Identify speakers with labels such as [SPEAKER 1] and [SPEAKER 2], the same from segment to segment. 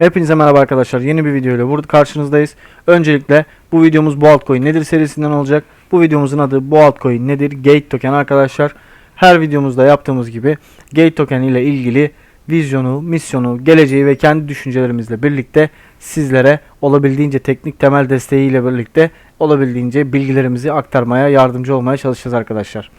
[SPEAKER 1] Hepinize merhaba arkadaşlar. Yeni bir video ile burada karşınızdayız. Öncelikle bu videomuz bu altcoin nedir serisinden olacak. Bu videomuzun adı bu altcoin nedir? Gate token arkadaşlar. Her videomuzda yaptığımız gibi Gate token ile ilgili vizyonu, misyonu, geleceği ve kendi düşüncelerimizle birlikte sizlere olabildiğince teknik temel desteğiyle birlikte olabildiğince bilgilerimizi aktarmaya yardımcı olmaya çalışacağız arkadaşlar.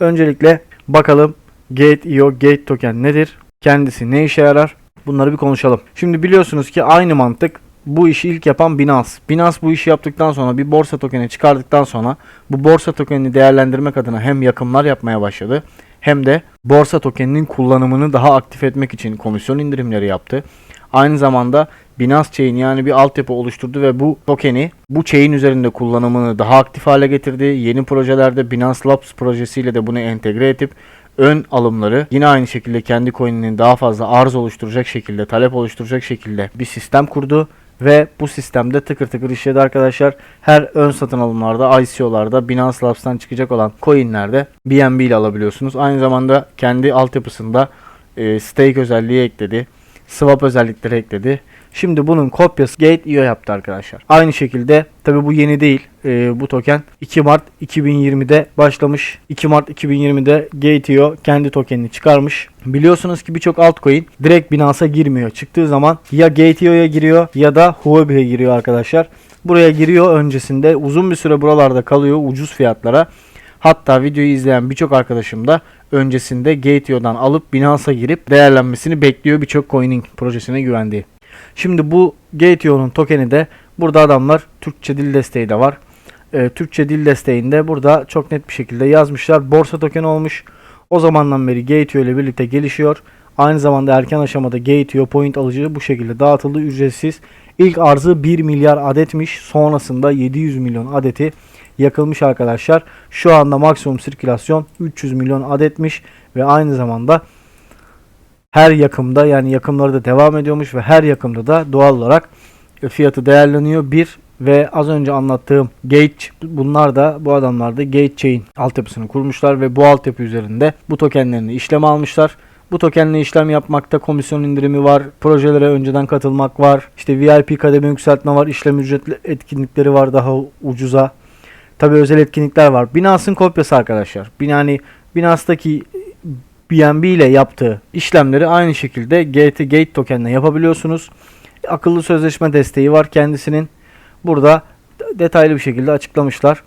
[SPEAKER 1] Öncelikle bakalım Gate.io Gate token nedir? Kendisi ne işe yarar? Bunları bir konuşalım. Şimdi biliyorsunuz ki aynı mantık bu işi ilk yapan Binance. Binance bu işi yaptıktan sonra bir borsa tokeni çıkardıktan sonra bu borsa tokenini değerlendirmek adına hem yakımlar yapmaya başladı hem de borsa tokeninin kullanımını daha aktif etmek için komisyon indirimleri yaptı. Aynı zamanda Binance Chain yani bir altyapı oluşturdu ve bu tokeni bu chain üzerinde kullanımını daha aktif hale getirdi. Yeni projelerde Binance Labs projesiyle de bunu entegre edip ön alımları yine aynı şekilde kendi coin'inin daha fazla arz oluşturacak şekilde, talep oluşturacak şekilde bir sistem kurdu ve bu sistemde tıkır tıkır işledi arkadaşlar. Her ön satın alımlarda, ICO'larda, Binance Labs'tan çıkacak olan coin'lerde BNB ile alabiliyorsunuz. Aynı zamanda kendi altyapısında e, stake özelliği ekledi. Swap özellikleri ekledi. Şimdi bunun kopyası Gate.io yaptı arkadaşlar. Aynı şekilde tabi bu yeni değil. Ee, bu token 2 Mart 2020'de başlamış. 2 Mart 2020'de Gate.io kendi tokenini çıkarmış. Biliyorsunuz ki birçok altcoin direkt Binance'a girmiyor. Çıktığı zaman ya Gate.io'ya giriyor ya da Huobi'ye giriyor arkadaşlar. Buraya giriyor öncesinde uzun bir süre buralarda kalıyor ucuz fiyatlara. Hatta videoyu izleyen birçok arkadaşım da öncesinde Gate.io'dan alıp Binance'a girip değerlenmesini bekliyor birçok coin'in projesine güvendiği. Şimdi bu Gate.io'nun tokeni de burada adamlar Türkçe dil desteği de var. Ee, Türkçe dil desteğinde burada çok net bir şekilde yazmışlar. Borsa tokeni olmuş. O zamandan beri Gate.io ile birlikte gelişiyor. Aynı zamanda erken aşamada Gate.io point alıcı bu şekilde dağıtıldı ücretsiz. İlk arzı 1 milyar adetmiş. Sonrasında 700 milyon adeti yakılmış arkadaşlar. Şu anda maksimum sirkülasyon 300 milyon adetmiş ve aynı zamanda her yakımda yani yakımları da devam ediyormuş ve her yakımda da doğal olarak fiyatı değerleniyor. Bir ve az önce anlattığım Gate bunlar da bu adamlar da Gate Chain altyapısını kurmuşlar ve bu altyapı üzerinde bu tokenlerini işlem almışlar. Bu tokenle işlem yapmakta komisyon indirimi var, projelere önceden katılmak var, işte VIP kademe yükseltme var, işlem ücretli etkinlikleri var daha ucuza. Tabi özel etkinlikler var. Binance'ın kopyası arkadaşlar. Yani Binance'daki BNB ile yaptığı işlemleri aynı şekilde GT Gate tokenle yapabiliyorsunuz. Akıllı sözleşme desteği var kendisinin. Burada detaylı bir şekilde açıklamışlar.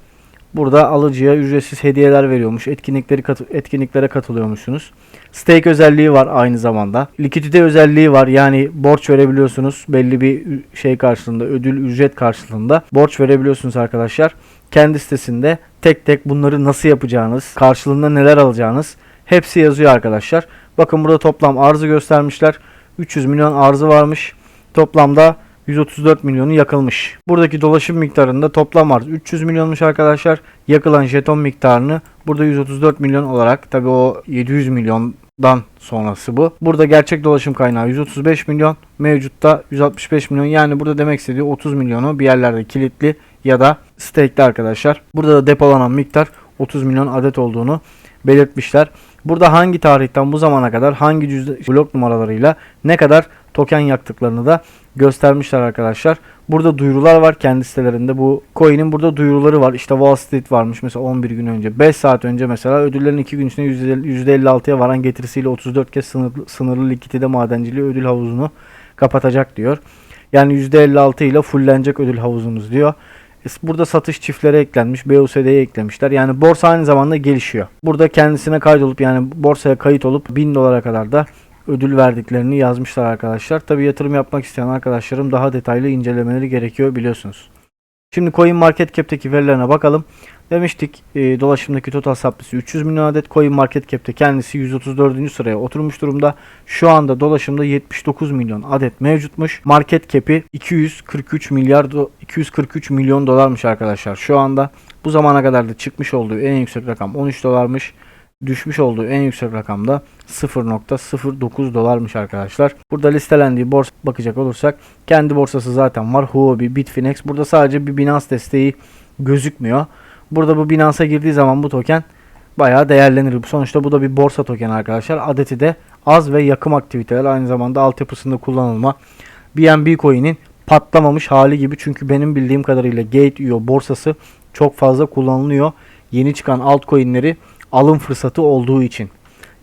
[SPEAKER 1] Burada alıcıya ücretsiz hediyeler veriyormuş. Etkinlikleri kat- etkinliklere katılıyormuşsunuz. Stake özelliği var aynı zamanda. Likidite özelliği var. Yani borç verebiliyorsunuz. Belli bir şey karşılığında, ödül ücret karşılığında borç verebiliyorsunuz arkadaşlar. Kendi sitesinde tek tek bunları nasıl yapacağınız, karşılığında neler alacağınız hepsi yazıyor arkadaşlar. Bakın burada toplam arzı göstermişler. 300 milyon arzı varmış. Toplamda 134 milyonu yakılmış. Buradaki dolaşım miktarında toplam arz 300 milyonmuş arkadaşlar. Yakılan jeton miktarını burada 134 milyon olarak tabi o 700 milyondan sonrası bu. Burada gerçek dolaşım kaynağı 135 milyon. Mevcutta 165 milyon. Yani burada demek istediği 30 milyonu bir yerlerde kilitli ya da stake'li arkadaşlar. Burada da depolanan miktar 30 milyon adet olduğunu belirtmişler. Burada hangi tarihten bu zamana kadar hangi cüzde blok numaralarıyla ne kadar token yaktıklarını da göstermişler arkadaşlar. Burada duyurular var kendi sitelerinde. Bu coin'in burada duyuruları var. İşte Wall Street varmış mesela 11 gün önce. 5 saat önce mesela ödüllerin 2 gün içinde %56'ya varan getirisiyle 34 kez sınırlı, sınırlı likidite madenciliği ödül havuzunu kapatacak diyor. Yani %56 ile fullenecek ödül havuzumuz diyor. Burada satış çiftleri eklenmiş. BUSD'ye eklemişler. Yani borsa aynı zamanda gelişiyor. Burada kendisine kaydolup yani borsaya kayıt olup 1000 dolara kadar da ödül verdiklerini yazmışlar arkadaşlar. Tabi yatırım yapmak isteyen arkadaşlarım daha detaylı incelemeleri gerekiyor biliyorsunuz. Şimdi Coin Market Cap'teki verilerine bakalım. Demiştik e, dolaşımdaki total supply'si 300 milyon adet. Coin Market Cap'te kendisi 134. sıraya oturmuş durumda. Şu anda dolaşımda 79 milyon adet mevcutmuş. Market Cap'i 243 milyar do- 243 milyon dolarmış arkadaşlar. Şu anda bu zamana kadar da çıkmış olduğu en yüksek rakam 13 dolarmış. Düşmüş olduğu en yüksek rakam da 0.09 dolarmış arkadaşlar. Burada listelendiği borsa bakacak olursak kendi borsası zaten var. Huobi, Bitfinex. Burada sadece bir Binance desteği gözükmüyor. Burada bu Binance'a girdiği zaman bu token bayağı değerlenir. Sonuçta bu da bir borsa token arkadaşlar. Adeti de az ve yakım aktiviteler aynı zamanda altyapısında kullanılma BNB coin'in patlamamış hali gibi. Çünkü benim bildiğim kadarıyla Gate.io borsası çok fazla kullanılıyor. Yeni çıkan altcoin'leri alım fırsatı olduğu için.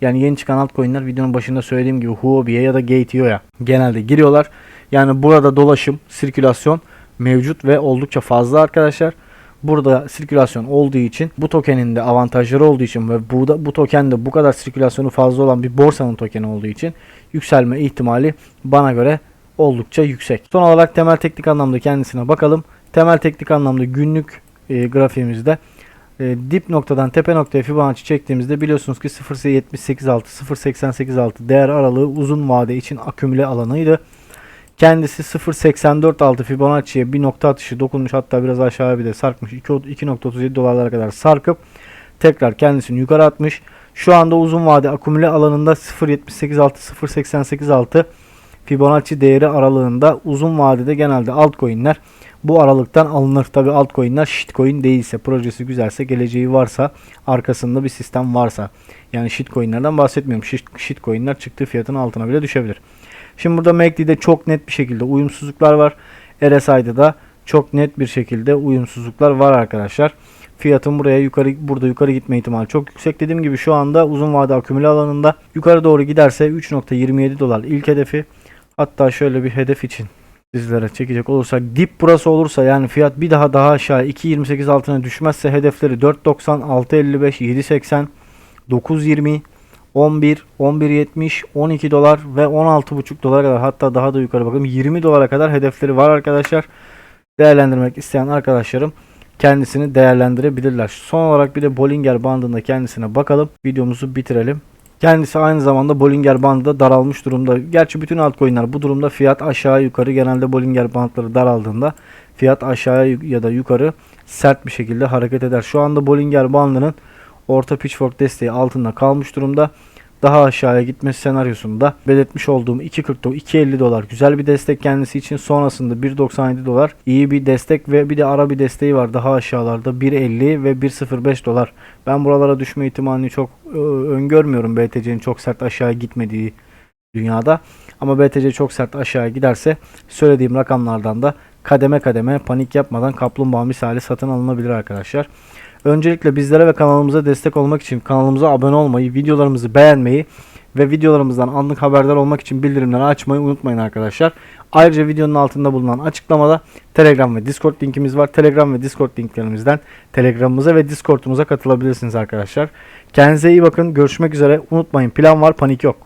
[SPEAKER 1] Yani yeni çıkan altcoin'ler videonun başında söylediğim gibi Huobi'ye ya da Gate.io'ya genelde giriyorlar. Yani burada dolaşım, sirkülasyon mevcut ve oldukça fazla arkadaşlar. Burada sirkülasyon olduğu için bu tokenin de avantajları olduğu için ve bu da bu token de bu kadar sirkülasyonu fazla olan bir borsanın tokeni olduğu için yükselme ihtimali bana göre oldukça yüksek. Son olarak temel teknik anlamda kendisine bakalım. Temel teknik anlamda günlük e, grafiğimizde e, dip noktadan tepe noktaya Fibonacci çektiğimizde biliyorsunuz ki 0.786 0.886 değer aralığı uzun vade için akümüle alanıydı. Kendisi 0.846 Fibonacci'ye bir nokta atışı dokunmuş hatta biraz aşağıya bir de sarkmış 2 2.37 dolarlara kadar sarkıp tekrar kendisini yukarı atmış. Şu anda uzun vade akümüle alanında 0.786 0.886 Fibonacci değeri aralığında uzun vadede genelde altcoin'ler bu aralıktan alınır. Tabi altcoin'ler shitcoin değilse, projesi güzelse, geleceği varsa, arkasında bir sistem varsa. Yani shitcoin'lerden bahsetmiyorum. Shit, shitcoin'ler çıktığı fiyatın altına bile düşebilir. Şimdi burada MACD'de çok net bir şekilde uyumsuzluklar var. RSI'de da çok net bir şekilde uyumsuzluklar var arkadaşlar. Fiyatın buraya yukarı burada yukarı gitme ihtimali çok yüksek. Dediğim gibi şu anda uzun vade akümüle alanında yukarı doğru giderse 3.27 dolar ilk hedefi. Hatta şöyle bir hedef için sizlere çekecek olursak dip burası olursa yani fiyat bir daha daha aşağı 2.28 altına düşmezse hedefleri 4.90, 6.55, 7.80, 9.20, 11, 11.70, 12 dolar ve 16.5 dolara kadar hatta daha da yukarı bakalım 20 dolara kadar hedefleri var arkadaşlar. Değerlendirmek isteyen arkadaşlarım kendisini değerlendirebilirler. Son olarak bir de Bollinger bandında kendisine bakalım. Videomuzu bitirelim. Kendisi aynı zamanda Bollinger bandı da daralmış durumda. Gerçi bütün altcoin'ler bu durumda fiyat aşağı yukarı genelde Bollinger bandları daraldığında fiyat aşağıya ya da yukarı sert bir şekilde hareket eder. Şu anda Bollinger bandının orta pitchfork desteği altında kalmış durumda. Daha aşağıya gitmesi senaryosunda belirtmiş olduğum 2.40 2.50 dolar güzel bir destek kendisi için. Sonrasında 1.97 dolar iyi bir destek ve bir de ara bir desteği var daha aşağılarda 1.50 ve 1.05 dolar. Ben buralara düşme ihtimalini çok e, öngörmüyorum BTC'nin çok sert aşağı gitmediği dünyada. Ama BTC çok sert aşağı giderse söylediğim rakamlardan da kademe kademe panik yapmadan kaplumbağa misali satın alınabilir arkadaşlar. Öncelikle bizlere ve kanalımıza destek olmak için kanalımıza abone olmayı, videolarımızı beğenmeyi ve videolarımızdan anlık haberdar olmak için bildirimleri açmayı unutmayın arkadaşlar. Ayrıca videonun altında bulunan açıklamada Telegram ve Discord linkimiz var. Telegram ve Discord linklerimizden Telegram'ımıza ve Discord'umuza katılabilirsiniz arkadaşlar. Kendinize iyi bakın. Görüşmek üzere. Unutmayın plan var panik yok.